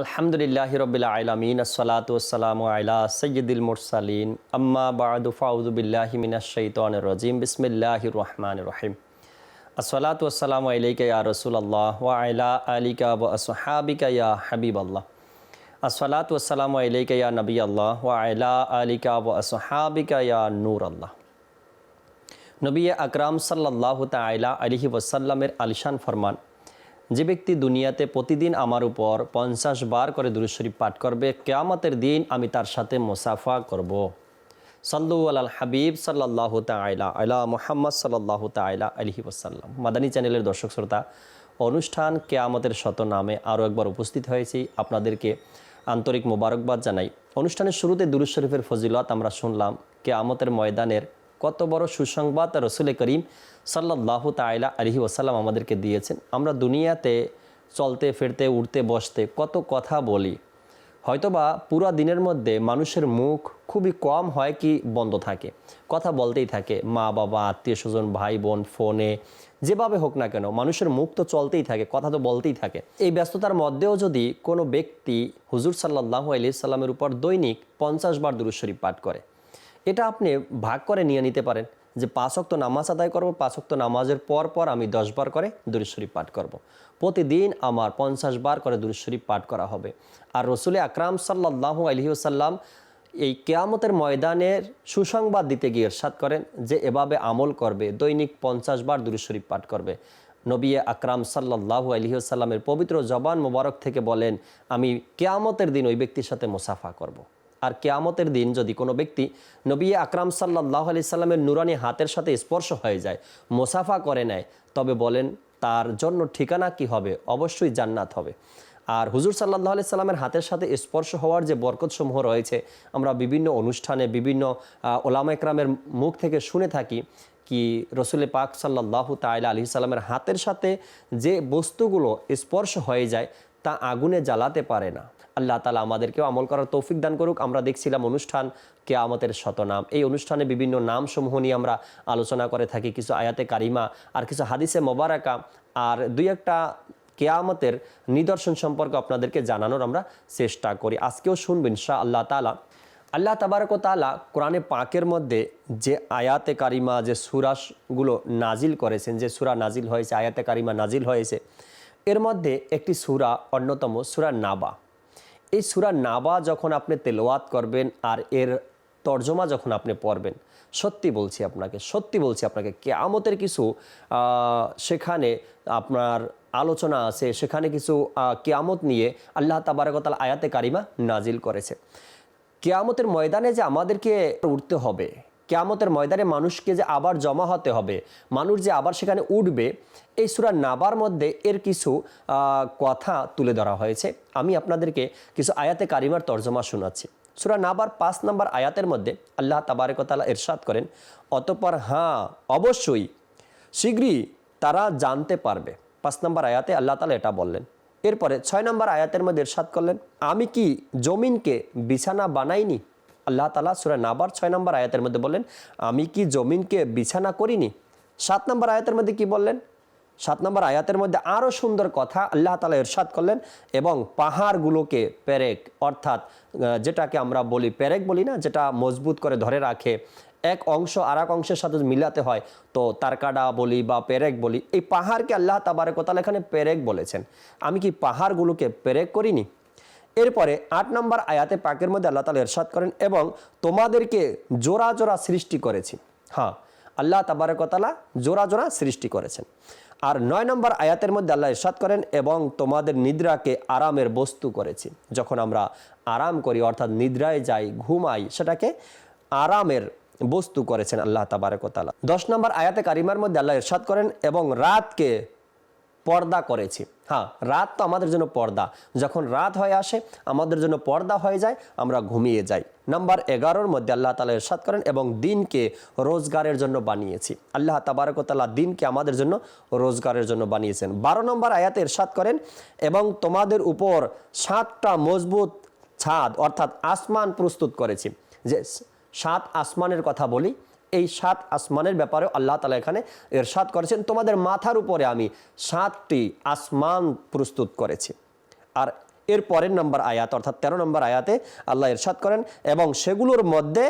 আলহামদুলিল্লাহ রবিল আলমিন আসসালাতাম আলা সৈয়দুল মুরসালিন। আম্মা বাদু ফাউজুবিল্লাহি মিনাশাইতান রজিম। বিসমিল্লাহ রহমান রহিম। আসসালাতাম আলাইকা ইয়া রসুল আল্লাহ ওয়া আলা আলিকা ও আসহাবিকা ইয়া হাবিব আল্লাহ আসসালাতাম আলাইকা ইয়া নবী আল্লাহ ওয়া আলা আলিকা ও আসহাবিকা ইয়া নূর আল্লাহ নবী আকরাম সাল্লাহ তাইলা আলিহি ওসাল্লামের আলিশান ফরমান যে ব্যক্তি দুনিয়াতে প্রতিদিন আমার উপর পঞ্চাশ বার করে দুরুশরীফ পাঠ করবে, কেয়ামতের দিন আমি তার সাথে মোসাফা করব। সল্লু আল হাবিব সাল্লাহ তাইলা আলা মোহাম্মদ সাল্লাহ তাইলা আলহি ওসাল্লাম মাদানী চ্যানেলের দর্শক শ্রোতা, অনুষ্ঠান কেয়ামতের শত নামে আরও একবার উপস্থিত হয়েছি। আপনাদেরকে আন্তরিক মোবারকবাদ জানাই। অনুষ্ঠানের শুরুতে দুরুজ শরীফের ফজিলত আমরা শুনলাম, কেয়ামতের ময়দানের কত বড় সুসংবাদ রসুল করিম সাল্লাহ তাইলা আলহি ওসাল্লাম আমাদেরকে দিয়েছেন। আমরা দুনিয়াতে চলতে, ফিরতে উঠতে বসতে কত কথা বলি। হয়তোবা পুরো দিনের মধ্যে মানুষের মুখ খুবই কম হয় কি বন্ধ থাকে। কথা বলতেই থাকে মা বাবা আত্মীয় স্বজন ভাই বোন ফোনে, যেভাবে হোক না কেন, মানুষের মুখ তো চলতেই থাকে, কথা তো বলতেই থাকে। এই ব্যস্ততার মধ্যেও যদি কোনো ব্যক্তি হুজুর সাল্লাহ আলি সাল্লামের উপর দৈনিক পঞ্চাশ বার দুরুশরীফ পাঠ করে এটা আপনি ভাগ করে নিয়ে নিতে পারেন যে পাঁচক্ত নামাজ আদায় করব পাঁচক্ত নামাজের পর পর আমি দশ বার করে দুরুশরীফ পাঠ করব। প্রতিদিন আমার পঞ্চাশ বার করে দুরুশরীফ পাঠ করা হবে আর রসুল আকরাম সাল্লাহ আলহিউসাল্লাম এই কেয়ামতের ময়দানের সুসংবাদ দিতে গিয়ে এরশাদ করেন যে এভাবে আমল করবে, দৈনিক পঞ্চাশ বার দুরুশরীফ পাঠ করবে নবী আকরাম সাল্লাহ আলহিউসাল্লামের পবিত্র জবান মোবারক থেকে বলেন, আমি কেয়ামতের দিন ওই ব্যক্তির সাথে মুসাফা করব। আর কেয়ামতের দিন যদি কোনো ব্যক্তি নবী আকরাম সাল্লাহ আলি সাল্লামের নুরানি হাতের সাথে স্পর্শ হয়ে যায়, মোসাফা করে নেয়, তবে বলেন, তার জন্য ঠিকানা কি হবে? অবশ্যই জান্নাত হবে। আর হুজুর সাল্লাহ আলি সাল্লামের হাতের সাথে স্পর্শ হওয়ার যে বরকতসমূহ রয়েছে, আমরা বিভিন্ন অনুষ্ঠানে, বিভিন্ন ওলামা একরামের মুখ থেকে শুনে থাকি কি রসুল পাক সাল্লাহ তাইলা আলি সাল্লামের হাতের সাথে যে বস্তুগুলো স্পর্শ হয়ে যায়, তা আগুনে জ্বালাতে পারে না। আল্লাহ তালা আমাদেরকেও আমল করার তৌফিক দান করুক। আমরা দেখছিলাম অনুষ্ঠান কেয়ামতের শতনাম। এই অনুষ্ঠানে বিভিন্ন নামসমূহ নিয়ে আমরা আলোচনা করে থাকি। কিছু আয়াতে কারিমা আর কিছু হাদিসে মোবারাকা। আর দুই একটা কেয়ামতের নিদর্শন সম্পর্কে আপনাদেরকে জানানোর আমরা চেষ্টা করি। আজকেও শুনবেন শাহ আল্লাহ তালা আল্লাহ তাবারক তালা কোরআনে পাকের মধ্যে যে আয়াতে কারিমা, যে সুরাসগুলো নাজিল করেছেন, যে সুরা নাজিল হয়েছে, আয়াতে কারিমা নাজিল হয়েছে, এর মধ্যে একটি সুরা অন্যতম সুরা নাবা। এই সুরা নাবা যখন আপনি তেলোয়াত করবেন আর এর তর্জমা যখন আপনি পড়বেন, সত্যি বলছি আপনাকে, সত্যি বলছি আপনাকে, কেয়ামতের কিছু সেখানে আপনার আলোচনা আছে, সেখানে কিছু কেয়ামত নিয়ে আল্লাহ তাবারকতাল আয়াতে কারিমা নাজিল করেছে। কেয়ামতের ময়দানে যে আমাদেরকে উঠতে হবে কেয়ামতের ময়দানে মানুষকে যে আবার জমা হতে হবে, মানুষ যে আবার সেখানে উঠবে, এই সুরা নাবার মধ্যে এর কিছু কথা তুলে ধরা হয়েছে। আমি আপনাদেরকে কিছু আয়াতে কারিমার তর্জমা শোনাচ্ছি। সুরা নাবার পাঁচ নম্বর আয়াতের মধ্যে আল্লাহ তাবারেকতালা এরশাদ করেন, অতপর হ্যাঁ অবশ্যই, শীঘ্রই তারা জানতে পারবে। পাঁচ নম্বর আয়াতে আল্লাহ তালা এটা বললেন। এরপরে ছয় নম্বর আয়াতের মধ্যে এরশাদ করলেন, আমি কি জমিনকে বিছানা বানাইনি? আল্লাহ তালা সুরা নাবার ছয় নম্বর আয়াতের মধ্যে বললেন, আমি কি জমিনকে বিছানা করিনি? সাত নম্বর আয়াতের মধ্যে কি বললেন? সাত নম্বর আয়াতের মধ্যে আরও সুন্দর কথা আল্লাহ তালা ইরশাদ করলেন এবং পাহাড়গুলোকে পেরেক, অর্থাৎ যেটাকে আমরা বলি পেরেক বলি না, যেটা মজবুত করে ধরে রাখে, এক অংশ আর এক অংশের সাথে মিলাতে হয়। তো তারকাডা বলি বা পেরেক বলি, এই পাহাড়কে আল্লাহ তাবারে তাবারেকতাল এখানে পেরেক বলেছেন। আমি কি পাহাড়গুলোকে পেরেক করিনি? এরপরে আট নম্বর আয়াতে পাকের মধ্যে আল্লাহ তালা এরশাদ করেন এবং তোমাদেরকে জোড়া জোড়া সৃষ্টি করেছি। হ্যাঁ আল্লাহ তাবারকতালা জোড়া জোড়া সৃষ্টি করেছেন। আর নয় নম্বর আয়াতের মধ্যে আল্লাহ ইরশাদ করেন এবং তোমাদের নিদ্রাকে আরামের বস্তু করেছি। যখন আমরা আরাম করি, অর্থাৎ নিদ্রায় যাই, ঘুমাই, সেটাকে আরামের বস্তু করেছেন আল্লাহ তাবারকতালা। দশ নম্বর আয়াতে কারিমার মধ্যে আল্লাহ ইরশাদ করেন এবং রাতকে পর্দা করেছি। হ্যাঁ রাত তো আমাদের জন্য পর্দা। যখন রাত হয়ে আসে, আমাদের জন্য পর্দা হয়ে যায়, আমরা ঘুমিয়ে যাই। নাম্বার এগারোর মধ্যে আল্লাহ তালা এরশাদ করেন এবং দিনকে রোজগারের জন্য বানিয়েছি। আল্লাহ তাবারকতাল্লাহ দিনকে আমাদের জন্য রোজগারের জন্য বানিয়েছেন। বারো নম্বর আয়াতে এরশাদ করেন, এবং তোমাদের উপর সাতটা মজবুত ছাদ অর্থাৎ আসমান প্রস্তুত করেছি। যে সাত আসমানের কথা বলি এই সাত আসমানের ব্যাপারেও আল্লাহ তালা এখানে এরশাদ করেছেন। তোমাদের মাথার উপরে আমি সাতটি আসমান প্রস্তুত করেছি। আর এর পরের নম্বর আয়াত, অর্থাৎ তেরো নম্বর আয়াতে আল্লাহ ইরশাদ করেন, এবং সেগুলোর মধ্যে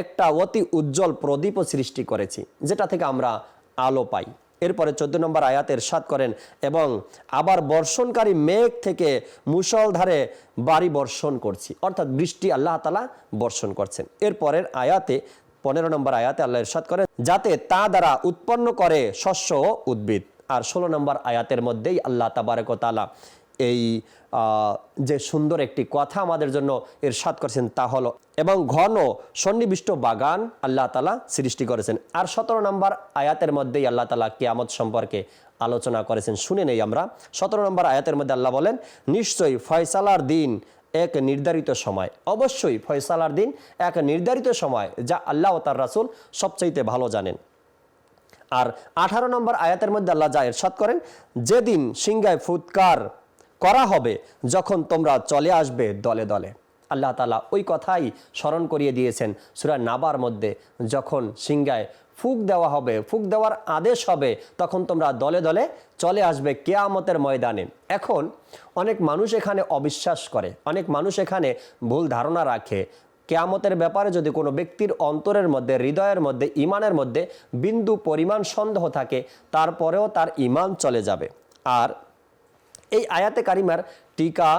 একটা অতি উজ্জ্বল প্রদীপও সৃষ্টি করেছি, যেটা থেকে আমরা আলো পাই। এরপরে চোদ্দ নম্বর আয়াত এরশাদ করেন, এবং আবার বর্ষণকারী মেঘ থেকে মুষলধারে বাড়ি বর্ষণ করছি, অর্থাৎ বৃষ্টি আল্লাহ তালা বর্ষণ করছেন। এরপরের আয়াতে পনেরো নম্বর আয়াতে আল্লাহ ইরশাদ করেন, যাতে তা দ্বারা উৎপন্ন করে শস্য উদ্ভিদ। আর ষোলো নম্বর আয়াতের মধ্যেই আল্লাহ তাবারক তালা এই যে সুন্দর একটি কথা আমাদের জন্য এরশাদ করেছেন তা হলো, এবং ঘন সন্নিবিষ্ট বাগান আল্লাহ তালা সৃষ্টি করেছেন। আর সতেরো নম্বর আয়াতের মধ্যেই আল্লাহ তালা কেয়ামত সম্পর্কে আলোচনা করেছেন। শুনে নেই আমরা। সতেরো নম্বর আয়াতের মধ্যে আল্লাহ বলেন, নিশ্চয়ই ফয়সালার দিন এক নির্ধারিত সময়। অবশ্যই ফয়সালার দিন এক নির্ধারিত সময়, যা আল্লাহ ও তার রাসূল সবচাইতে ভালো জানেন। আর আঠারো নম্বর আয়াতের মধ্যে আল্লাহ যা এরশাদ করেন, যেদিন সিংহায় ফুৎকার করা হবে, যখন তোমরা চলে আসবে দলে দলে। আল্লাহ তালা ওই কথাই স্মরণ করিয়ে দিয়েছেন সুরা নাবার মধ্যে, যখন সিংহায় ফুক দেওয়া হবে, ফুক দেওয়ার আদেশ হবে, তখন তোমরা দলে দলে চলে আসবে কেয়ামতের ময়দানে। এখন অনেক মানুষ এখানে অবিশ্বাস করে, অনেক মানুষ এখানে ভুল ধারণা রাখে। কেয়ামতের ব্যাপারে যদি কোনো ব্যক্তির অন্তরের মধ্যে, হৃদয়ের মধ্যে, ইমানের মধ্যে বিন্দু পরিমাণ সন্দেহ থাকে, তারপরেও তার ইমান চলে যাবে। আর এই আয়াতে কারিমার টিকা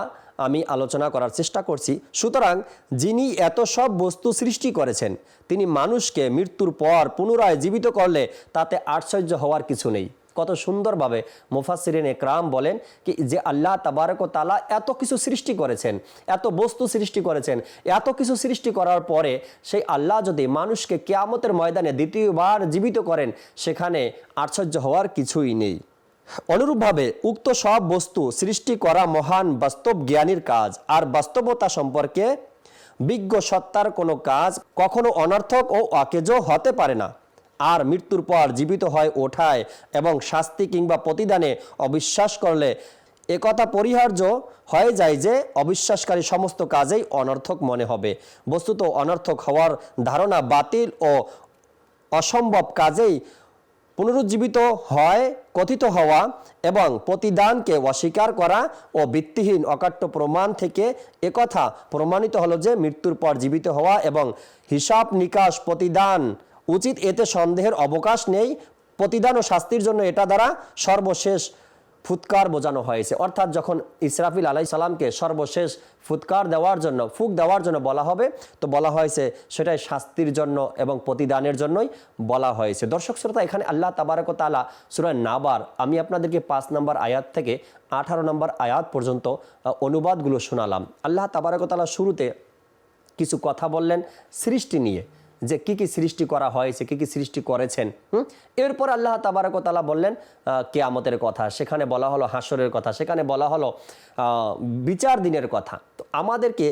আমি আলোচনা করার চেষ্টা করছি। সুতরাং যিনি এত সব বস্তু সৃষ্টি করেছেন, তিনি মানুষকে মৃত্যুর পর পুনরায় জীবিত করলে তাতে আশ্চর্য হওয়ার কিছু নেই। কত সুন্দরভাবে মুফাসিরিন একরাম বলেন কি যে আল্লাহ তাবারক তালা এত কিছু সৃষ্টি করেছেন, এত বস্তু সৃষ্টি করেছেন, এত কিছু সৃষ্টি করার পরে সেই আল্লাহ যদি মানুষকে কেয়ামতের ময়দানে দ্বিতীয়বার জীবিত করেন, সেখানে আশ্চর্য হওয়ার কিছুই নেই। অনুরূপভাবে উক্ত সব বস্তু সৃষ্টি করা মহান বাস্তব জ্ঞানীর কাজ। আর বাস্তবতা সম্পর্কে বিজ্ঞ সত্তার কোনো কাজ কখনো অনর্থক ও অকেজ হতে পারে না। আর মৃত্যুর পর জীবিত হয় ওঠায় এবং শাস্তি কিংবা প্রতিদানে অবিশ্বাস করলে একথা পরিহার্য হয়ে যায় যে অবিশ্বাসকারী সমস্ত কাজেই অনর্থক মনে হবে। বস্তুত অনর্থক হওয়ার ধারণা বাতিল ও অসম্ভব কাজেই পুনরুজ্জীবিত হয়, কথিত হওয়া এবং প্রতিদানকে অস্বীকার করা ও ভিত্তিহীন অকাট্য প্রমাণ থেকে একথা প্রমাণিত হলো যে মৃত্যুর পর জীবিত হওয়া এবং হিসাব নিকাশ প্রতিদান উচিত, এতে সন্দেহের অবকাশ নেই। প্রতিদান ও শাস্তির জন্য এটা দ্বারা সর্বশেষ ফুৎকার বোঝানো হয়েছে। অর্থাৎ যখন ইসরাফিল আলাই সালামকে সর্বশেষ ফুৎকার দেওয়ার জন্য, ফুক দেওয়ার জন্য বলা হবে, তো বলা হয়েছে সেটাই শাস্তির জন্য এবং প্রতিদানের জন্যই বলা হয়েছে। দর্শক শ্রোতা, এখানে আল্লাহ তাবারক তালা সুরায় নাবার, আমি আপনাদেরকে পাঁচ নম্বর আয়াত থেকে আঠারো নম্বর আয়াত পর্যন্ত অনুবাদগুলো শোনালাম। আল্লাহ তাবারক তালা শুরুতে কিছু কথা বললেন সৃষ্টি নিয়ে। যে কি কি সৃষ্টি করা হয়েছে কি কি সৃষ্টি করেছেন, হুম? এরপর আল্লাহ তাবারকতালা বললেন কেয়ামতের কথা। সেখানে বলা হলো হাসরের কথা, সেখানে বলা হলো বিচার দিনের কথা। তো আমাদেরকে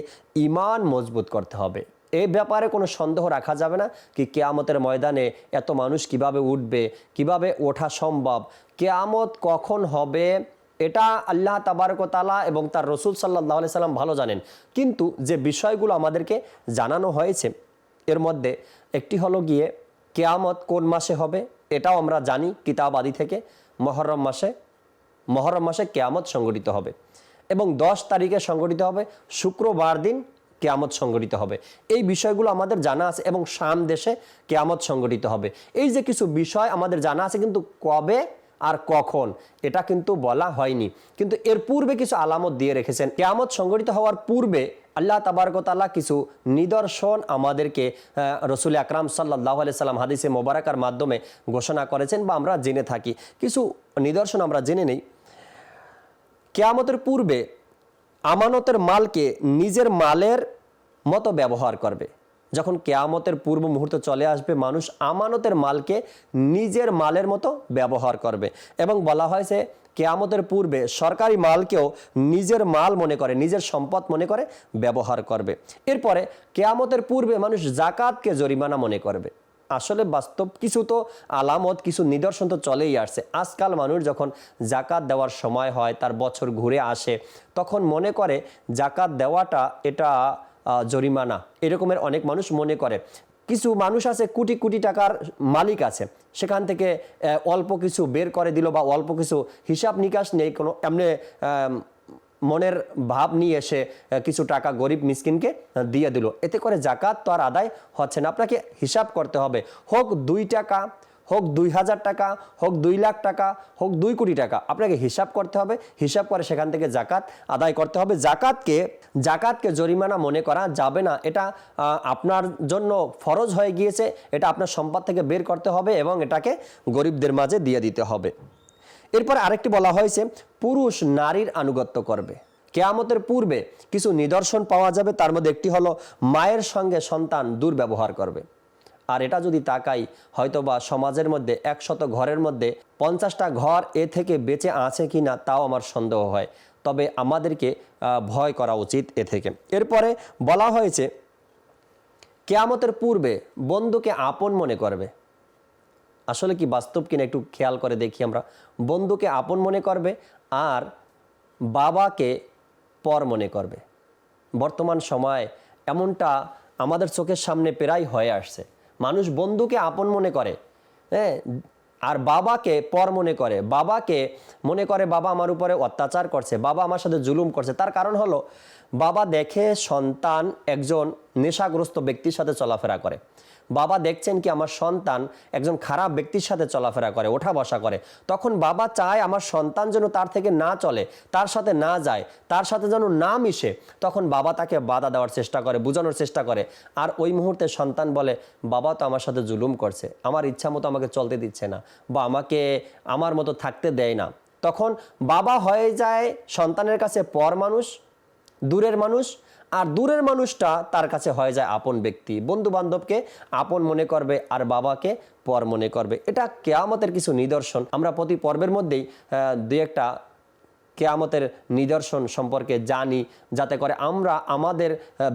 ইমান মজবুত করতে হবে। এই ব্যাপারে কোনো সন্দেহ রাখা যাবে না কি কেয়ামতের ময়দানে এত মানুষ কীভাবে উঠবে, কীভাবে ওঠা সম্ভব, কেয়ামত কখন হবে, এটা আল্লাহ তাবারকতালা এবং তার রসুল সাল্লাহ সাল্লাম ভালো জানেন। কিন্তু যে বিষয়গুলো আমাদেরকে জানানো হয়েছে এর মধ্যে একটি হলো গিয়ে কেয়ামত কোন মাসে হবে, এটাও আমরা জানি কিতাব আদি থেকে মহরম মাসে মহরম মাসে কেয়ামত সংগঠিত হবে। এবং দশ তারিখে সংগঠিত হবে, শুক্রবার দিন কেয়ামত সংগঠিত হবে। এই বিষয়গুলো আমাদের জানা আছে এবং শাম দেশে কেয়ামত সংগঠিত হবে। এই যে কিছু বিষয় আমাদের জানা আছে কিন্তু কবে আর কখন, এটা কিন্তু বলা হয়নি। কিন্তু এর পূর্বে কিছু আলামত দিয়ে রেখেছেন। কেয়ামত সংগঠিত হওয়ার পূর্বে আল্লাহ তাবারকতাল্লাহ কিছু নিদর্শন আমাদেরকে রসুল আকরাম সাল্লাহ সাল্লাম হাদিসে মোবারকার মাধ্যমে ঘোষণা করেছেন বা আমরা জেনে থাকি। কিছু নিদর্শন আমরা জেনে নেই। কেয়ামতের পূর্বে আমানতের মালকে নিজের মালের মতো ব্যবহার করবে। যখন কেয়ামতের পূর্ব মুহূর্তে চলে আসবে, মানুষ আমানতের মালকে নিজের মালের মতো ব্যবহার করবে। এবং বলা হয় হয়েছে কেয়ামতের পূর্বে সরকারি মালকেও নিজের মাল মনে করে, নিজের সম্পদ মনে করে ব্যবহার করবে। এরপরে কেয়ামতের পূর্বে মানুষ জাকাতকে জরিমানা মনে করবে। আসলে বাস্তব কিছু তো আলামত, কিছু নিদর্শন তো চলেই আসছে। আজকাল মানুষ যখন জাকাত দেওয়ার সময় হয়, তার বছর ঘুরে আসে, তখন মনে করে জাকাত দেওয়াটা, এটা জরিমানা। এরকমের অনেক মানুষ মনে করে। কিছু মানুষ আছে, কোটি কোটি টাকার মালিক আছে। সেখান থেকে অল্প কিছু বের করে দিল বা অল্প কিছু হিসাব নিকাশ নেই। কোনো এমনি মনের ভাব নিয়ে এসে কিছু টাকা গরিব মিসকিনকে দিয়ে দিল। এতে করে জাকাত তো আর আদায় হচ্ছে না। আপনাকে হিসাব করতে হবে। হোক দুই টাকা হোক দুই হাজার টাকা, হোক দুই লাখ টাকা, হোক দুই কোটি টাকা, আপনাকে হিসাব করতে হবে। হিসাব করে সেখান থেকে জাকাত আদায় করতে হবে। জাকাতকে জাকাতকে জরিমানা মনে করা যাবে না। এটা আপনার জন্য ফরজ হয়ে গিয়েছে। এটা আপনার সম্পদ থেকে বের করতে হবে এবং এটাকে গরিবদের মাঝে দিয়ে দিতে হবে। এরপর আরেকটি বলা হয়েছে, পুরুষ নারীর আনুগত্য করবে। কেয়ামতের পূর্বে কিছু নিদর্শন পাওয়া যাবে। তার মধ্যে একটি হলো, মায়ের সঙ্গে সন্তান দুর্ব্যবহার করবে। আর এটা যদি তাকাই, হয়তোবা সমাজের মধ্যে একশত ঘরের মধ্যে পঞ্চাশটা ঘর এ থেকে বেঁচে আছে কি না তাও আমার সন্দেহ হয়। তবে আমাদেরকে ভয় করা উচিত এ থেকে। এরপরে বলা হয়েছে, কেয়ামতের পূর্বে বন্ধুকে আপন মনে করবে। আসলে কি বাস্তব কিনা একটু খেয়াল করে দেখি আমরা। বন্ধুকে আপন মনে করবে আর বাবাকে পর মনে করবে। বর্তমান সময় এমনটা আমাদের চোখের সামনে প্রায় হয়ে আসছে। মানুষ বন্ধুকে আপন মনে করে হ্যাঁ? আর বাবাকে পর মনে করে। বাবাকে মনে করে বাবা আমার উপরে অত্যাচার করছে, বাবা আমার সাথে জুলুম করছে। তার কারণ হলো, বাবা দেখে সন্তান একজন নেশাগ্রস্ত ব্যক্তির সাথে চলাফেরা করে। বাবা দেখছেন কি আমার সন্তান একজন খারাপ ব্যক্তির সাথে চলাফেরা করে, ওঠা বসা করে। তখন বাবা চায় আমার সন্তান যেন তার থেকে না চলে, তার সাথে না যায়, তার সাথে যেন না মিশে। তখন বাবা তাকে বাধা দেওয়ার চেষ্টা করে, বোঝানোর চেষ্টা করে। আর ওই মুহূর্তে সন্তান বলে, বাবা তো আমার সাথে জুলুম করছে, আমার ইচ্ছা মতো আমাকে চলতে দিচ্ছে না বা আমাকে আমার মতো থাকতে দেয় না। তখন বাবা হয়ে যায় সন্তানের কাছে পর মানুষ, দূরের মানুষ আর দূরের মানুষটা তার কাছে হয়ে যায় আপন ব্যক্তি। বন্ধু বান্ধবকে আপন মনে করবে আর বাবাকে পর মনে করবে। এটা কেয়ামতের কিছু নিদর্শন। আমরা প্রতি পর্বের মধ্যেই দুই একটা কেয়ামতের নিদর্শন সম্পর্কে জানি, যাতে করে আমরা আমাদের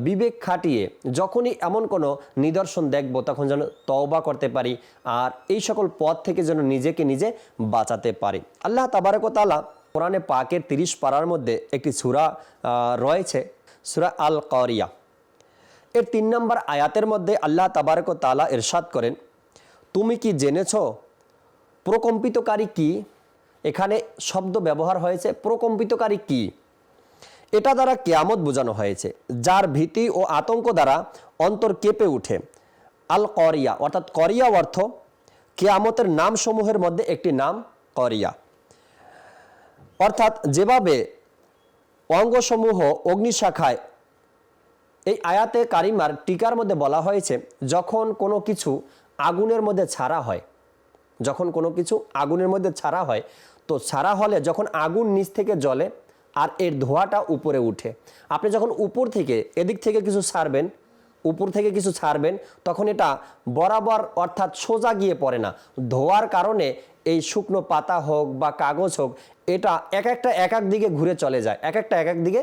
বিবেক খাটিয়ে যখনই এমন কোনো নিদর্শন দেখব, তখন যেন তওবা করতে পারি আর এই সকল পথ থেকে যেন নিজেকে নিজে বাঁচাতে পারি। আল্লাহ তাবারকতালা কোরআনে পাকের তিরিশ পাড়ার মধ্যে একটি সুরা রয়েছে। সুরা আল করিয়া এর তিন নম্বর আয়াতের মধ্যে আল্লাহ তাবারক তালা এরশাদ করেন, তুমি কি জেনেছ প্রকম্পিতকারী কি? এখানে শব্দ ব্যবহার হয়েছে, প্রকম্পিতকারী কি? এটা দ্বারা কেয়ামত বোঝানো হয়েছে, যার ভীতি ও আতঙ্ক দ্বারা অন্তর কেঁপে উঠে। আল করিয়া অর্থাৎ করিয়া অর্থ কেয়ামতের নামসমূহের মধ্যে একটি নাম করিয়া। অর্থাৎ যেভাবে অঙ্গসমূহ অগ্নিশাখায়। এই আয়াতে কারিমার টিকার মধ্যে বলা হয়েছে, যখন কোনো কিছু আগুনের মধ্যে ছাড়া হয়, যখন কোনো কিছু আগুনের মধ্যে ছাড়া হয়, তো ছাড়া হলে যখন আগুন নিচ থেকে জ্বলে আর এর ধোঁয়াটা উপরে উঠে। আপনি যখন উপর থেকে, এদিক থেকে কিছু ছাড়বেন উপর থেকে কিছু ছাড়বেন, তখন এটা বরাবর অর্থাৎ সোজা গিয়ে পড়ে না। ধোয়ার কারণে এই শুকনো পাতা হোক বা কাগজ হোক, এটা এক একটা এক এক দিকে ঘুরে চলে যায়, এক একটা এক এক দিকে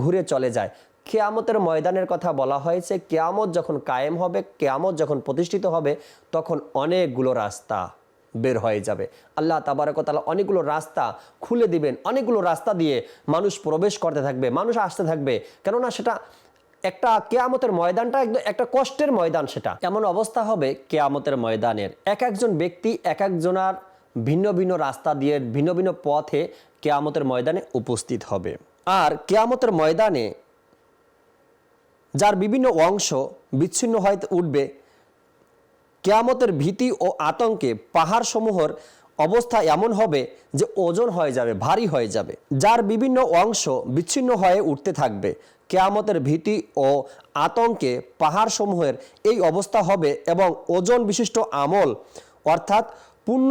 ঘুরে চলে যায়। কেয়ামতের ময়দানের কথা বলা হয়েছে, কেয়ামত যখন কায়েম হবে, কেয়ামত যখন প্রতিষ্ঠিত হবে, তখন অনেকগুলো রাস্তা বের হয়ে যাবে। আল্লাহ তাবারকতালা অনেকগুলো রাস্তা খুলে দিবেন, অনেকগুলো রাস্তা দিয়ে মানুষ প্রবেশ করতে থাকবে, মানুষ আসতে থাকবে। কেননা সেটা একটা কেয়ামতের ময়দানটা একদম একটা কষ্টের ময়দান সেটা। এমন অবস্থা হবে কেয়ামতের ময়দানের? এক একজন ব্যক্তি, এক একজনার ভিন্ন ভিন্ন রাস্তা দিয়ে, ভিন্ন ভিন্ন পথে কেয়ামতের ময়দানে উপস্থিত হবে। আর কেয়ামতের ময়দানে যার বিভিন্ন অংশ বিচ্ছিন্ন হয়ে উঠবে, কেয়ামতের ভীতি ও আতঙ্কে পাহাড়সমূহের অবস্থা এমন হবে যে ওজন হয়ে যাবে, ভারী হয়ে যাবে। যার বিভিন্ন অংশ বিচ্ছিন্ন হয়ে উঠতে থাকবে। কেয়ামতের ভীতি ও আতঙ্কে পাহাড়সমূহের এই অবস্থা হবে এবং ওজন বিশিষ্ট আমল, অর্থাৎ পূর্ণ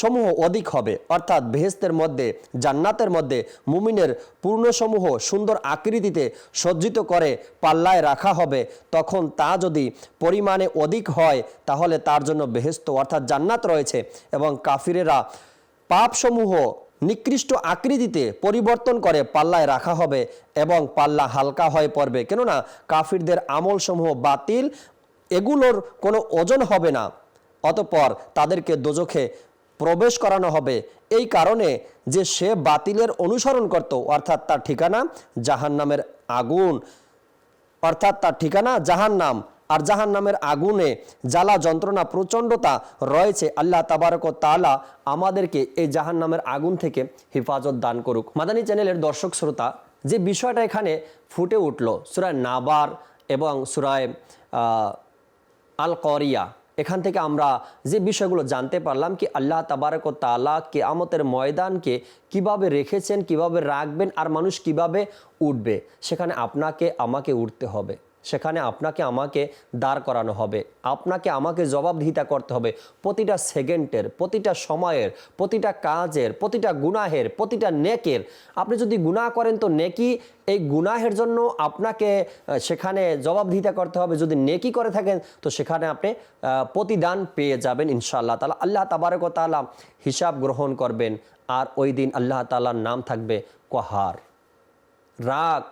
সমূহ অধিক হবে। অর্থাৎ বেহেস্তের মধ্যে, জান্নাতের মধ্যে মুমিনের পূর্ণসমূহ সুন্দর আকৃতিতে সজ্জিত করে পাল্লায় রাখা হবে, তখন তা যদি পরিমাণে অধিক হয়, তাহলে তার জন্য বেহেস্ত অর্থাৎ জান্নাত রয়েছে এবং কাফিরেরা পাপসমূহ নিকৃষ্ট আকৃতিতে পরিবর্তন করে পাল্লায় রাখা হবে এবং পাল্লা হালকা হয়ে পড়বে। কেননা কাফিরদের আমলসমূহ বাতিল, এগুলোর কোনো ওজন হবে না। অতপর তাদেরকে দোজখে প্রবেশ করানো হবে। এই কারণে যে সে বাতিলের অনুসরণ করত, অর্থাৎ তার ঠিকানা জাহান্নামের আগুন, অর্থাৎ তার ঠিকানা জাহান্নাম। আর জাহান নামের আগুনে জ্বালা যন্ত্রণা প্রচণ্ডতা রয়েছে, আল্লাহ তাবারক তালা আমাদেরকে এই জাহান নামের আগুন থেকে হেফাজত দান করুক। মাদানী চ্যানেলের দর্শক শ্রোতা, যে বিষয়টা এখানে ফুটে উঠল, সুরায় নাবার এবং সুরায় আল করিয়া এখান থেকে আমরা যে বিষয়গুলো জানতে পারলাম কি আল্লাহ তাবারক তালা কেয়ামতের ময়দানকে কীভাবে রেখেছেন, কীভাবে রাখবেন আর মানুষ কীভাবে উঠবে, সেখানে আপনাকে, আমাকে উঠতে হবে। সেখানে আপনাকে আমাকে দাঁড় করানো হবে। আপনাকে আমাকে জবাবদিহিতা করতে হবে। প্রতিটা সেকেন্ডের, প্রতিটা সময়ের, প্রতিটা কাজের, প্রতিটা গুনাহের, প্রতিটা নেকের। আপনি যদি গুনাহ করেন তো নেকি, এই গুনাহের জন্য আপনাকে সেখানে জবাবদিহিতা করতে হবে। যদি নেকি করে থাকেন তো সেখানে আপনি প্রতিদান পেয়ে যাবেন ইনশাআল্লাহ তালা আল্লাহ তাবারক ও তাআলা হিসাব গ্রহণ করবেন। আর ওই দিন আল্লাহ তালার নাম থাকবে কহার। রাগ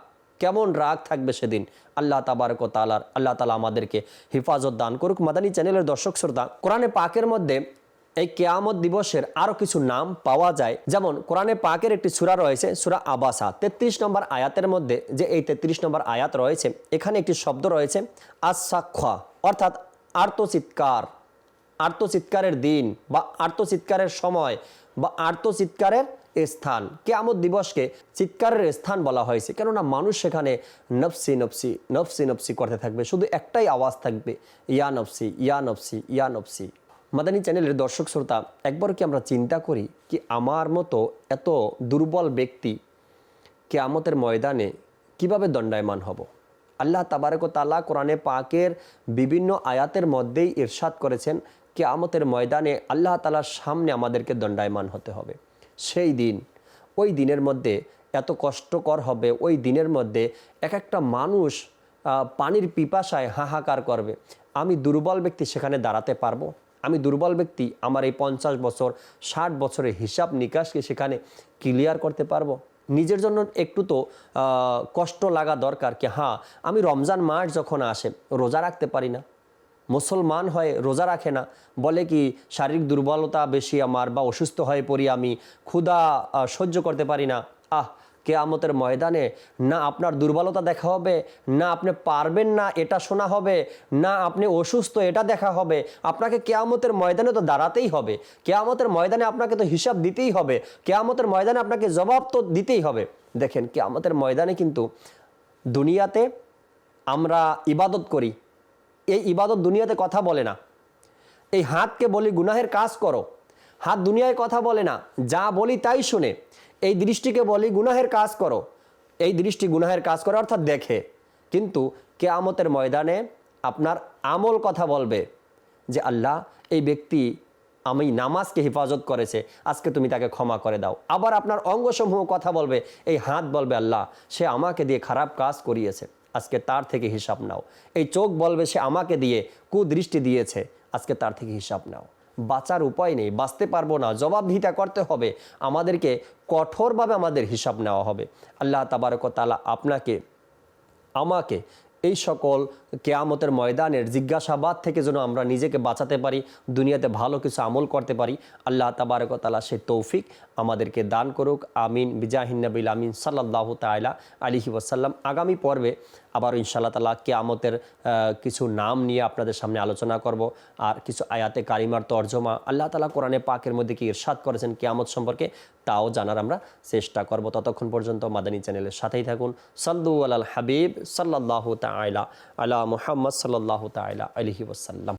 কেমন রাগ থাকবে সেদিন? আল্লাহ তাবারক তালার আল্লাহ তালা আমাদেরকে হেফাজত দান করুক। মাদানী চ্যানেলের দর্শক শ্রোতা, কোরআনে পাকের মধ্যে এই কেয়ামত দিবসের আরও কিছু নাম পাওয়া যায়। যেমন, কোরআনে পাকের একটি সূরা রয়েছে, সূরা আবাসা। তেত্রিশ নম্বর আয়াতের মধ্যে যে এই তেত্রিশ নম্বর আয়াত রয়েছে, এখানে একটি শব্দ রয়েছে আসাক্ষা অর্থাৎ আর্তচিৎকার। আর্তচিৎকারের দিন বা আর্তচিৎকারের সময় বা আর্তচিৎকারের স্থান, কেয়ামত দিবসকে চিৎকারের স্থান বলা হয়েছে। কেননা মানুষ সেখানে নফসি নফসি নফসি নফসি করতে থাকবে। শুধু একটাই আওয়াজ থাকবে, ইয়া নফসি ইয়া নফসি ইয়া নফসি। মাদানী চ্যানেলের দর্শক শ্রোতা, একবার কি আমরা চিন্তা করি কি আমার মতো এত দুর্বল ব্যক্তি কেয়ামতের ময়দানে কীভাবে দণ্ডায়মান হব? আল্লাহ তাবারক তালা কোরআনে পাকের বিভিন্ন আয়াতের মধ্যেই ইরশাদ করেছেন, কেয়ামতের ময়দানে আল্লাহ তালার সামনে আমাদেরকে দণ্ডায়মান হতে হবে। সেই দিন, ওই দিনের মধ্যে এত কষ্টকর হবে, ওই দিনের মধ্যে এক একটা মানুষ পানির পিপাসায় হাহাকার করবে। আমি দুর্বল ব্যক্তি সেখানে দাঁড়াতে পারব। আমি দুর্বল ব্যক্তি, আমার এই পঞ্চাশ বছর, ষাট বছরের হিসাব নিকাশকে সেখানে ক্লিয়ার করতে পারব। নিজের জন্য একটু তো কষ্ট লাগা দরকার কি হ্যাঁ আমি রমজান মাস যখন আসে, রোজা রাখতে পারি না। মুসলমান হয়ে, রোজা রাখে না। বলে কি, শারীরিক দুর্বলতা বেশি আমার বা অসুস্থ হয়ে পড়ি আমি, ক্ষুধা সহ্য করতে পারি না। আহ, কেয়ামতের ময়দানে না আপনার দুর্বলতা দেখা হবে, না আপনি পারবেন না এটা শোনা হবে, না আপনি অসুস্থ এটা দেখা হবে। আপনাকে কেয়ামতের ময়দানে তো দাঁড়াতেই হবে। কেয়ামতের ময়দানে আপনাকে তো হিসাব দিতেই হবে। কেয়ামতের ময়দানে আপনাকে জবাব তো দিতেই হবে। দেখেন, কেয়ামতের ময়দানে কিন্তু দুনিয়াতে আমরা ইবাদত করি এই ইবাদত দুনিয়াতে কথা বলে না। এই হাতকে বলি গুনাহের কাজ করো। হাত দুনিয়ায় কথা বলে না। যা বলি তাই শুনে। এই দৃষ্টিকে বলি গুনাহের কাজ করো। এই দৃষ্টি গুনাহের কাজ করে অর্থাৎ দেখে। কিন্তু কেয়ামতের ময়দানে আপনার আমল কথা বলবে যে, আল্লাহ, এই ব্যক্তি আমি নামাজকে হেফাজত করেছে। আজকে তুমি তাকে ক্ষমা করে দাও। আবার আপনার অঙ্গসমূহ কথা বলবে। এই হাত বলবে, আল্লাহ, সে আমাকে দিয়ে খারাপ কাজ করিয়েছে। আজকে তার থেকে হিসাব নাও। এই চোখ বলবে সে আমাকে দিয়ে কুদৃষ্টি দিয়েছে, আজকে তার থেকে হিসাব নাও। বাঁচার উপায় নেই, বাঁচতে পারব না, জবাবদিহিতা করতে হবে। আমাদেরকে কঠোরভাবে আমাদের হিসাব নেওয়া হবে। আল্লাহ তাবারক তালা আপনাকে, আমাকে এই সকল কেয়ামতের ময়দানের জিজ্ঞাসাবাদ থেকে যেন আমরা নিজেকে বাঁচাতে পারি, দুনিয়াতে ভালো কিছু আমল করতে পারি, আল্লাহ তাবারক তালা সে তৌফিক আমাদেরকে দান করুক, আমিন। বিজাহিন নবিল আমিন সাল্লাহ তাইলা আলিহি ওসাল্লাম আগামী পর্বে আবার ইনশাআল্লাহ তালা কেয়ামতের কিছু নাম নিয়ে আপনাদের সামনে আলোচনা করব আর কিছু আয়াতে কারিমার তর্জমা। আল্লাহ তালা কোরআনে পাকের মধ্যে কি ইরশাদ করেছেন কেয়ামত সম্পর্কে তাও জানার আমরা চেষ্টা করব। ততক্ষণ পর্যন্ত মাদানী চ্যানেলের সাথেই থাকুন। সাল্লু আল হাবিব সাল্লাহ তাইলা আলা মুহাম্মদ সাল্লাহ তাইলা আলহি ওসাল্লাম